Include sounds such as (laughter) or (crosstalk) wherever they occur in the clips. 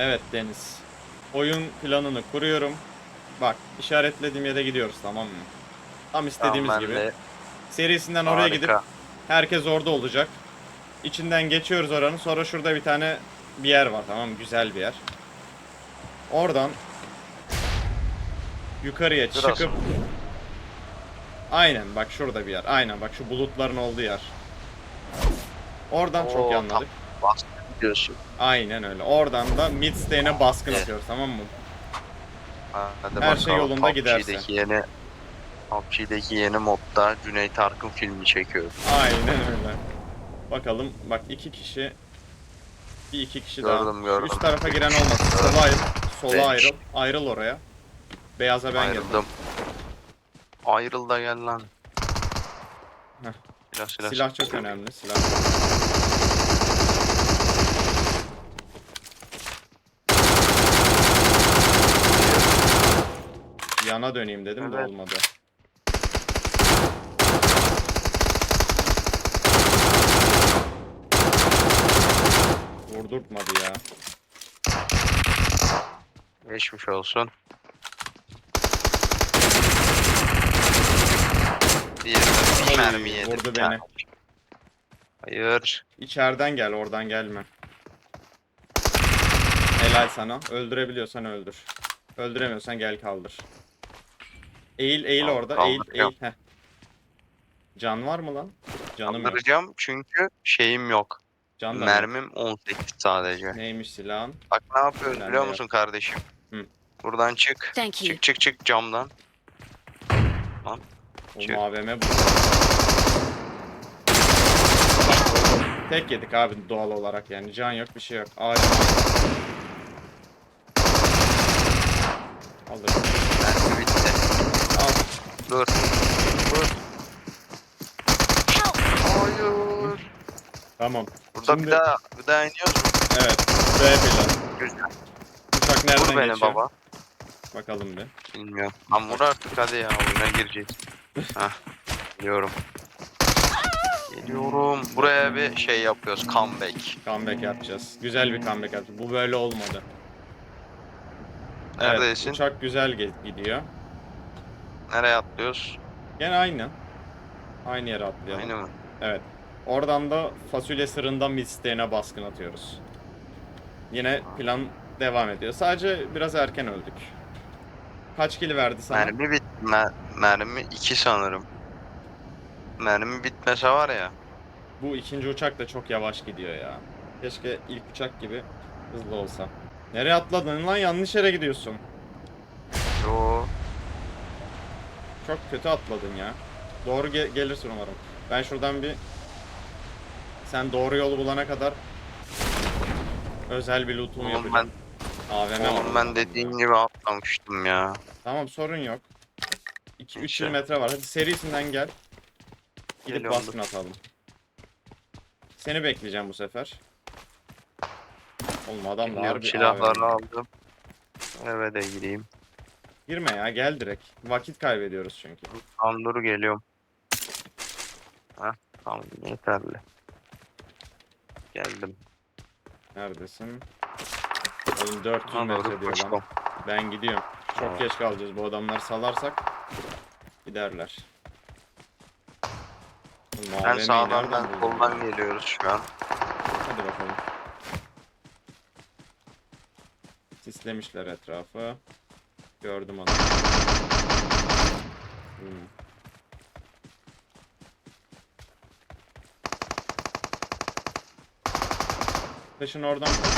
Evet Deniz. Oyun planını kuruyorum. Bak işaretlediğim yere gidiyoruz tamam mı? Tam istediğimiz Tamam, ben gibi. de- Serisinden oraya Harika. gidip herkes orada olacak. İçinden geçiyoruz oranın. Sonra şurada bir tane bir yer var tamam mı? Güzel bir yer. Oradan yukarıya Şurası çıkıp mı? Aynen bak şurada bir yer. Aynen bak şu bulutların olduğu yer. Oradan çok Oo, iyi anladık. Diyorsun. Aynen öyle. Oradan da Midstay'ine baskın Evet. atıyoruz tamam mı? Hadi Her şey bakalım, yolunda giderse. PUBG'deki yeni PUBG'deki yeni modda Cüneyt Arkın filmi çekiyoruz. Aynen öyle. Bakalım bak iki kişi bir iki kişi daha. Gördüm, Şu gördüm. Üst tarafa giren olmasın. Sola ayrıl. Sola Bench. ayrıl. Ayrıl oraya. Beyaza ben girdim. Ayrıldım. Ayrıl da gel lan. Heh. Silah silah. Silah çok önemli. Silah. Yana döneyim dedim de Evet. olmadı. Vurdurtmadı ya. Geçmiş olsun. De bir mermi vurdu bir tane. beni. Hayır. İçeriden gel, oradan gelme. Helal sana. Öldürebiliyorsan öldür. Öldüremiyorsan gel kaldır. Eğil, eğil Tamam, orada. Eğil, eğil. kaldıracağım. Heh. Can var mı lan? Canım yok. Kaldıracağım çünkü şeyim yok. Can da mı yok? Mermim 18 sadece. Neymiş silahın? Bak ne yapıyoruz Ben biliyor de musun kardeşim? Hı. Buradan çık. Thank you. Çık çık çık camdan. O Çık. AVM bu. Tek yedik abi doğal olarak yani. Can yok bir şey yok. Ağacın Alır. Mermi bitti. Al. Dur. Dur. Hayır. Tamam. Burada Şimdi- bir daha bir daha iniyoruz mu? Evet. B plan. Güzel. Uçak nereden Vur beni geçiyor? baba. Bakalım bir. Bilmiyorum. Lan vur artık hadi ya oyuna gireceğiz. (laughs) Hah. Geliyorum. Geliyorum. Buraya bir şey yapıyoruz. Comeback. Comeback yapacağız. Güzel bir comeback yapacağız. Bu böyle olmadı. Neredesin? Evet, uçak güzel gidiyor. Nereye atlıyoruz? Gene aynı. Aynı yere atlayalım. Aynı mı? Evet. Oradan da fasulye sırından isteğine baskın atıyoruz. Yine plan devam ediyor. Sadece biraz erken öldük. Kaç kill verdi sana? Mermi bit mer- mermi 2 sanırım. Mermi bitmese var ya. Bu ikinci uçak da çok yavaş gidiyor ya. Keşke ilk uçak gibi hızlı olsa. Nereye atladın lan? Yanlış yere gidiyorsun. Yo. Çok kötü atladın ya. Doğru ge- gelirsin umarım. Ben şuradan bir sen doğru yolu bulana kadar özel bir lootumu Oğlum yapacağım. ben, AVM oğlum ben dediğin gibi atlamıştım ya. Tamam sorun yok. 2-3 Neyse. metre var. Hadi serisinden gel. Gidip Geliyorum. baskın atalım. Seni bekleyeceğim bu sefer. Oğlum adam da harbi silahları AVM. aldım. Eve de gireyim. Girme ya gel direkt. Vakit kaybediyoruz çünkü. Tamam dur geliyorum. Hah tamam yeterli. Geldim. Neredesin? Oğlum 400 Ha, metre doğru, diyor lan. koştum. Ben gidiyorum. Çok Tamam. geç kalacağız. Bu adamları salarsak giderler. Oğlum, Ben AVM'yi sağdan nereden ben buldun soldan geliyoruz şu an. Hadi bakalım. Sislemişler etrafı. Gördüm onu. Hmm. Taşın oradan kaçıp.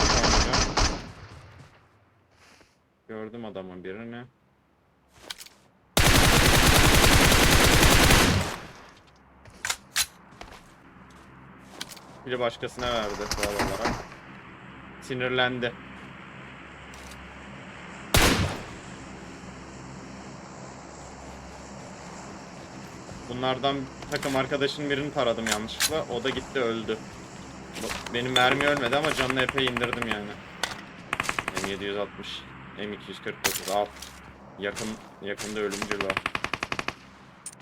Gördüm adamın birini. Biri başkasına verdi doğal olarak. Sinirlendi. Bunlardan takım arkadaşın birini taradım yanlışlıkla. O da gitti öldü. Benim mermi ölmedi ama canını epey indirdim yani. M760, M249 al. Yakın yakında ölümcül var.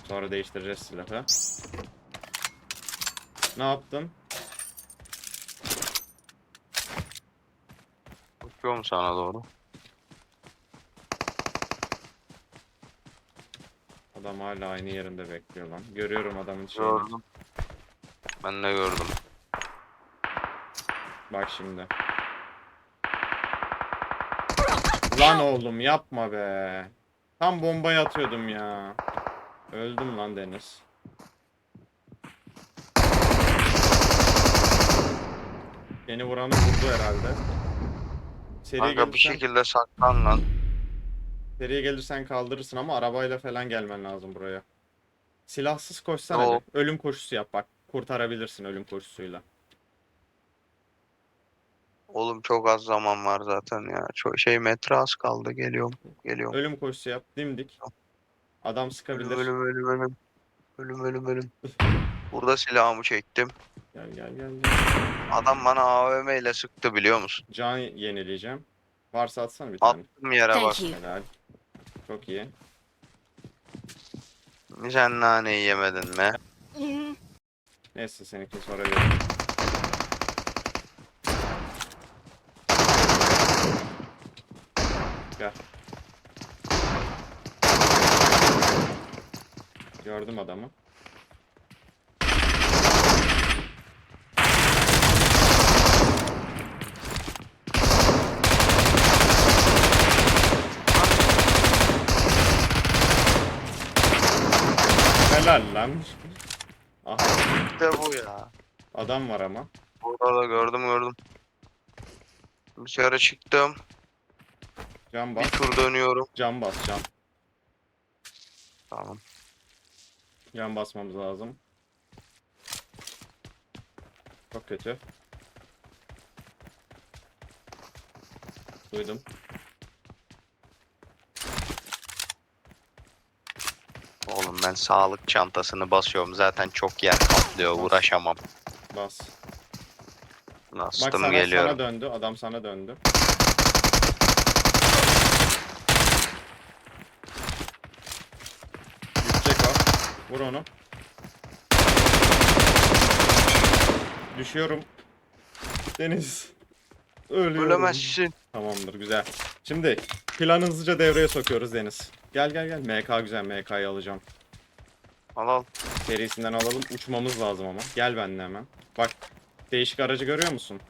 Sonra değiştireceğiz silahı. Ne yaptın? Sıkıyor mu sana doğru? Adam hala aynı yerinde bekliyor lan. Görüyorum adamın şeyini. Gördüm. Ben de gördüm. Bak şimdi. Lan oğlum yapma be. Tam bombayı atıyordum ya. Öldüm lan Deniz. Beni vuranı vurdu herhalde. Seriye Kanka bir şekilde saklan lan. Seriye gelirsen kaldırırsın ama arabayla falan gelmen lazım buraya. Silahsız koşsana bir. Ölüm koşusu yap bak. Kurtarabilirsin ölüm koşusuyla. Oğlum çok az zaman var zaten ya. Çok şey metre az kaldı. Geliyorum. Geliyorum. Ölüm koşusu yap dimdik. Adam sıkabilir. Ölüm ölüm ölüm ölüm. Ölüm ölüm ölüm. (laughs) Burada silahımı çektim. Gel gel gel. gel. Adam bana AVM ile sıktı biliyor musun? Can yenileyeceğim. Varsa atsana bir tane. Attım yere bak. Thank you. Helal. Çok iyi. Sen naneyi yemedin mi? Neyse seninki sonra veririm. Gel. Gördüm adamı. Helal lan. Aha İşte bu ya. adam var ama. Burada da gördüm gördüm. Dışarı çıktım. Can Bir bas. tur dönüyorum. Can bas can. Tamam. Can basmamız lazım. Çok kötü. Duydum. Oğlum ben sağlık çantasını basıyorum. Zaten çok yer kaplıyor. Uğraşamam. Bas. Bak Bastım sana, geliyorum. sana döndü. Adam sana döndü. Düşecek o. Vur onu. Düşüyorum. Deniz. Ölüyorum. Ölemezsin. Tamamdır güzel. Şimdi planı hızlıca devreye sokuyoruz Deniz. Gel gel gel. MK güzel. MK'yı alacağım. Al al. Serisinden alalım. Uçmamız lazım ama. Gel benimle hemen. Bak. Değişik aracı görüyor musun?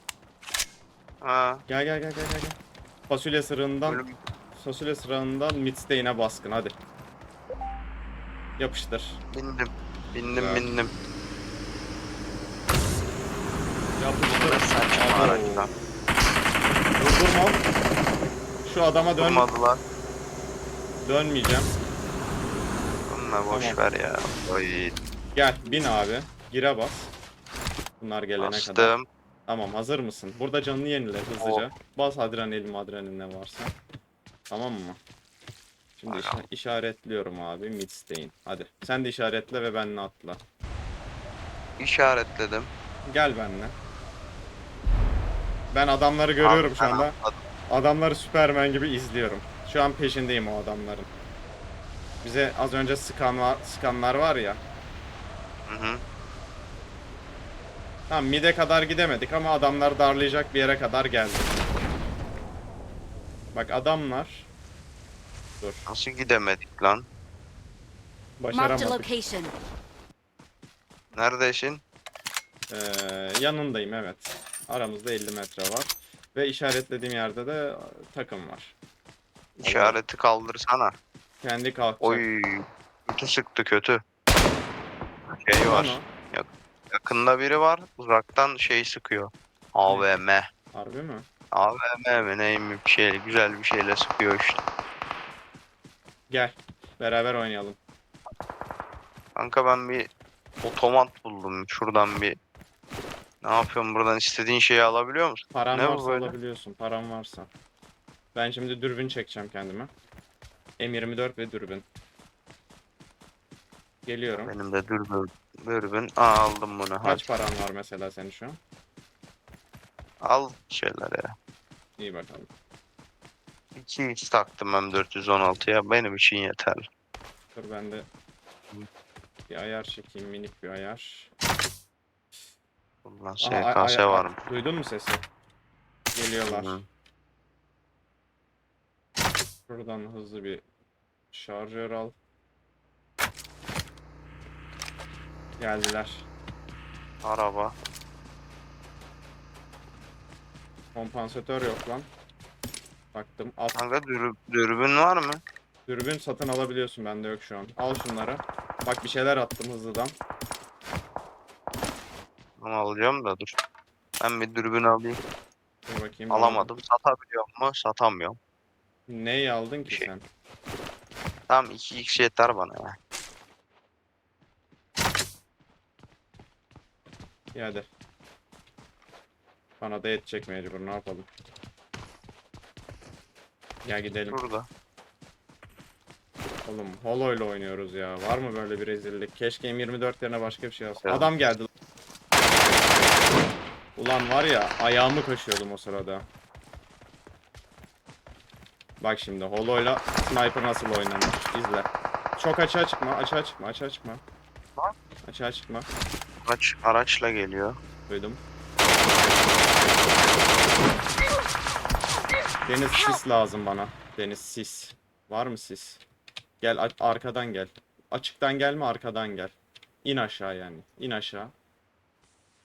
Ha. Gel gel gel gel gel. gel. Fasulye sırığından Ölüm. fasulye sırığından midstay'ine baskın hadi. Yapıştır. Bindim. Bindim Ya. bindim. Yapıştır. Saçma Abo. Durdurma. Şu adama dön. Durmadılar. Dönmeyeceğim. Bununla boş Tamam. ver ya. Oy. Gel bin abi. Gire bas. Bunlar gelene kadar. Bastım. Tamam hazır mısın? Burada canını yenile hızlıca. Bas adrenalin adrenalin ne varsa. Tamam mı? Şimdi işa- Tamam. işaretliyorum abi midstay'in. Hadi. Sen de işaretle ve benimle atla. İşaretledim. Gel benimle. Ben adamları görüyorum şu anda. Adamları Superman gibi izliyorum. Şu an peşindeyim o adamların. Bize az önce sıkan var, sıkanlar var ya. Hı hı. Tamam mide kadar gidemedik ama adamlar darlayacak bir yere kadar geldik. Bak adamlar Dur. Nasıl gidemedik lan? Marked a Başaramadık. location. Neredesin? Ee, yanındayım evet. Aramızda 50 metre var. Ve işaretlediğim yerde de takım var. İşareti kaldırsana. Kendi kalkacak. Oy. Kötü sıktı kötü. Şey var. o. Yakında biri var. Uzaktan şey sıkıyor. AVM. Harbi mi? AVM mi neyim bir şey güzel bir şeyle sıkıyor işte. Gel. Beraber oynayalım. Kanka ben bir otomat buldum. Şuradan bir ne yapıyorum buradan istediğin şeyi alabiliyor musun? Paran Ne bu varsa böyle? alabiliyorsun. Paran varsa. Ben şimdi dürbün çekeceğim kendime. M24 ve dürbün. Geliyorum. Benim de dürbün. Dürbün. Aa, aldım bunu. Hadi. Kaç paran var mesela senin şu an? Al şeyler ya. İyi bakalım. 2x taktım ben 416'ya. Benim için yeterli. Dur ben de bir ayar çekeyim. Minik bir ayar. Bundan Aha, ay- SKS ay- var mı? Duydun mu sesi? Geliyorlar. Hı. Şuradan hızlı bir şarjör al. Geldiler. Araba. Kompansatör yok lan. Baktım. At. Kanka dürü, dürbün var mı? Dürbün satın alabiliyorsun. Bende yok şu an. Al şunları. Bak bir şeyler attım hızlıdan. Onu alacağım da dur. Ben bir dürbün alayım. Dur bakayım. Alamadım. Satabiliyor mu? Satamıyorum. Neyi aldın ki Şey- sen? Tamam 2x yeter bana ya. İyi hadi. Bana da yetecek mecbur. Ne yapalım? Gel gidelim. Şurada. Oğlum Holo ile oynuyoruz ya. Var mı böyle bir rezillik? Keşke M24 yerine başka bir şey alsın. Evet. Adam geldi. Ulan var ya ayağımı kaşıyordum o sırada. Bak şimdi Holo'yla sniper nasıl oynanır? İzle. Çok açığa çıkma, açığa çıkma, açığa çıkma. Lan. Açığa çıkma. Araç, araçla geliyor. Duydum. Deniz sis lazım bana. Deniz sis. Var mı sis? Gel arkadan gel. Açıktan gelme arkadan gel. İn aşağı yani. İn aşağı.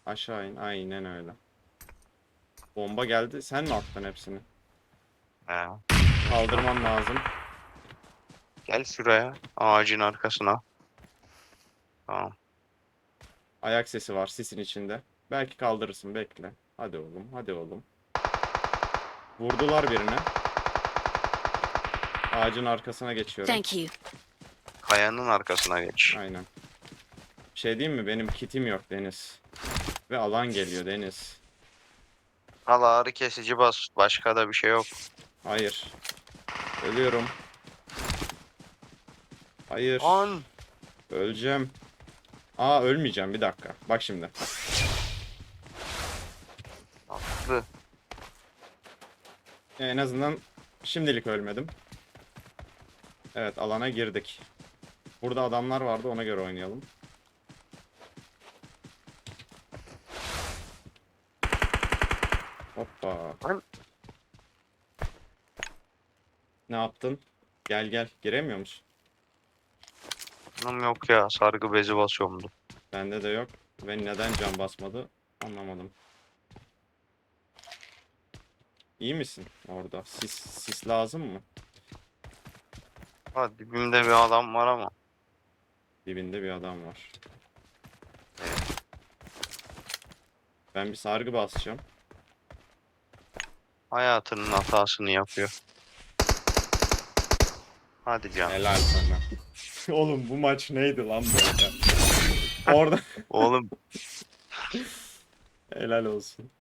Aşağı in. Aynen öyle. Bomba geldi. Sen mi attın hepsini? He. Kaldırman lazım. Gel şuraya. Ağacın arkasına. Tamam. Ayak sesi var sisin içinde. Belki kaldırırsın bekle. Hadi oğlum hadi oğlum. Vurdular birine. Ağacın arkasına geçiyorum. Thank you. Kayanın arkasına geç. Aynen. Bir şey diyeyim mi? Benim kitim yok Deniz. Ve alan geliyor Deniz. Al ağrı kesici bas. Başka da bir şey yok. Hayır. Ölüyorum. Hayır. An. Öleceğim. Aa ölmeyeceğim bir dakika. Bak şimdi. Tatlı. En azından şimdilik ölmedim. Evet alana girdik. Burada adamlar vardı ona göre oynayalım. Hoppa. Lan. Ne yaptın? Gel gel. Giremiyor musun? Anam yok ya. Sargı bezi basıyorumdu. Bende de yok. Ve neden can basmadı anlamadım. İyi misin orada? Sis, sis lazım mı? Ha dibimde bir adam var ama. Dibinde bir adam var. Ben bir sargı basacağım. Hayatının hatasını yapıyor. Hadi can. Helal sana. (laughs) Oğlum bu maç neydi lan böyle? Orada Oğlum (laughs) helal olsun.